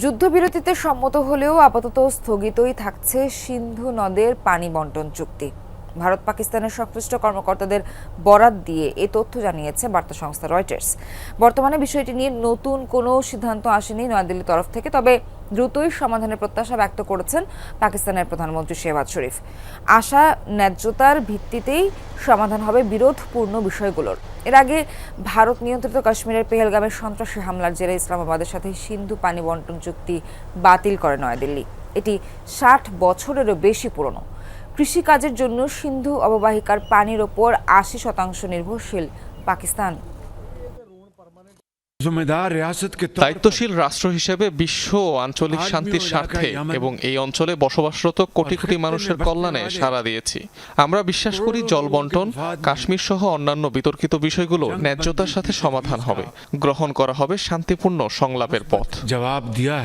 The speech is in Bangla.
যুদ্ধবিরতিতে সম্মত হলেও আপাতত স্থগিতই থাকছে সিন্ধু নদের পানি বন্টন চুক্তি। ভারত পাকিস্তানের সংশ্লিষ্ট কর্মকর্তাদের বরাত দিয়ে এ তথ্য জানিয়েছে বার্তা সংস্থা রয়টার্স। বর্তমানে বিষয়টি নিয়ে নতুন কোনো সিদ্ধান্ত আসেনি নয়াদিল্লির তরফ থেকে, তবে দ্রুতই সমাধানের প্রত্যাশা ব্যক্ত করেছেন পাকিস্তানের প্রধানমন্ত্রী শেহবাজ শরীফ। আশা ন্যায্যতার ভিত্তিতেই সমাধান হবে বিরোধপূর্ণ বিষয়গুলোর। এর আগে ভারত নিয়ন্ত্রিত কাশ্মীরের পেহেলগামের সন্ত্রাসী হামলার জেরে ইসলামাবাদের সাথে সিন্ধু পানি বন্টন চুক্তি বাতিল করে নয়াদিল্লি। এটি ষাট বছরেরও বেশি পুরনো। কৃষিকাজের জন্য সিন্ধু অববাহিকার পানির ওপর আশি শতাংশ নির্ভরশীল পাকিস্তান। দায়িত্বশীল রাষ্ট্র হিসেবে বিশ্ব আঞ্চলিক শান্তির স্বার্থে এবং এই অঞ্চলে বসবাসরত কোটি কোটি মানুষের কল্যাণে সাড়া দিয়েছি। আমরা বিশ্বাস করি জল বন্টন কাশ্মীর সহ অন্যান্য বিতর্কিত বিষয়গুলো ন্যায্যতার সাথে সমাধান হবে। গ্রহণ করা হবে শান্তিপূর্ণ সংলাপের পথ। জবাব দিয়া